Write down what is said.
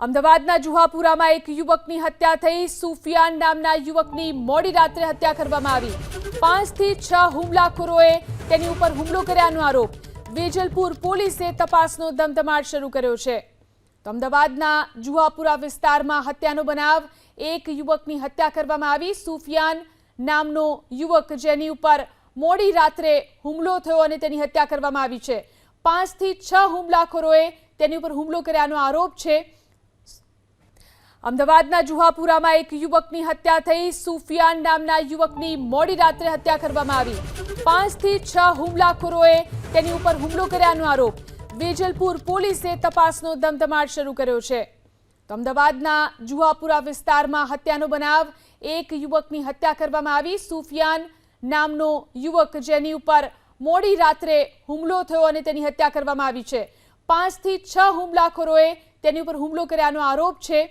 અમદાવાદના જુહાપુરામાં એક યુવકની હત્યા થઈ. સુફિયાન નામના યુવકની મોડી રાત્રે હત્યા કરવામાં આવી. પાંચથી છ હુમલાખોરોએ તેની ઉપર હુમલો કર્યાનો આરોપ. વેજલપુર પોલીસે તપાસનો ધમધમાટ શરૂ કર્યો છે. અમદાવાદના જુહાપુરા વિસ્તારમાં હત્યાનો બનાવ. એક યુવકની હત્યા કરવામાં આવી. સુફિયાન નામનો યુવક જેની ઉપર મોડી રાત્રે હુમલો થયો અને તેની હત્યા કરવામાં આવી છે. પાંચથી છ હુમલાખોરોએ તેની ઉપર હુમલો કર્યાનો આરોપ છે. અમદાવાદના જુહાપુરામાં એક યુવકની હત્યા થઈ. સુફિયાન નામના યુવકની મોડી રાત્રે હત્યા કરવામાં આવી. પાંચથી છ હુમલાખોરોએ તેની ઉપર હુમલો કર્યાનો આરોપ. વેજલપુર પોલીસે તપાસનો ધમધમાટ શરૂ કર્યો છે. તો અમદાવાદના જુહાપુરા વિસ્તારમાં હત્યાનો બનાવ. એક યુવકની હત્યા કરવામાં આવી. સુફિયાન નામનો યુવક જેની ઉપર મોડી રાત્રે હુમલો થયો અને તેની હત્યા કરવામાં આવી છે. પાંચથી છ હુમલાખોરોએ તેની ઉપર હુમલો કર્યાનો આરોપ છે.